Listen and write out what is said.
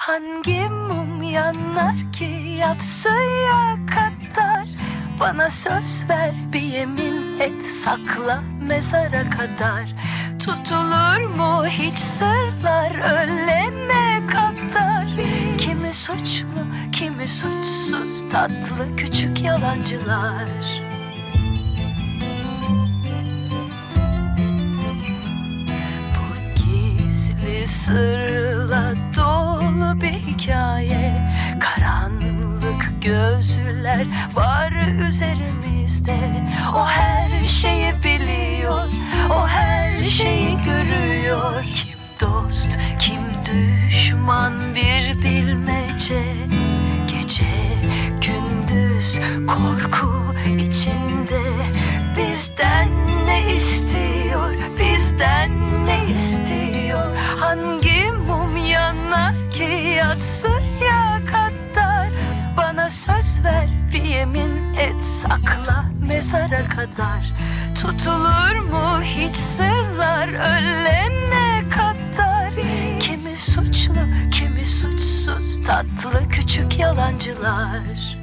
Hangi mum yanar ki yatsıya kadar? Bana söz ver bir yemin et sakla mezara kadar. Tutulur mu hiç sırlar ölene kadar? Kimi suçlu kimi suçsuz tatlı küçük yalancılar. Bu gizli sırla gözler var üzerimizde. O her şeyi biliyor, o her şeyi görüyor. Kim dost, kim düşman bir bilmece. Gece gündüz korku içinde. Bizden ne istiyor, bizden ne istiyor? Hangi mum yanar ki Bana söz ver bir yemin et sakla mezara kadar. Tutulur mu? Hiç sırlar ölene kadar. Kimi suçlu kimi suçsuz tatlı küçük yalancılar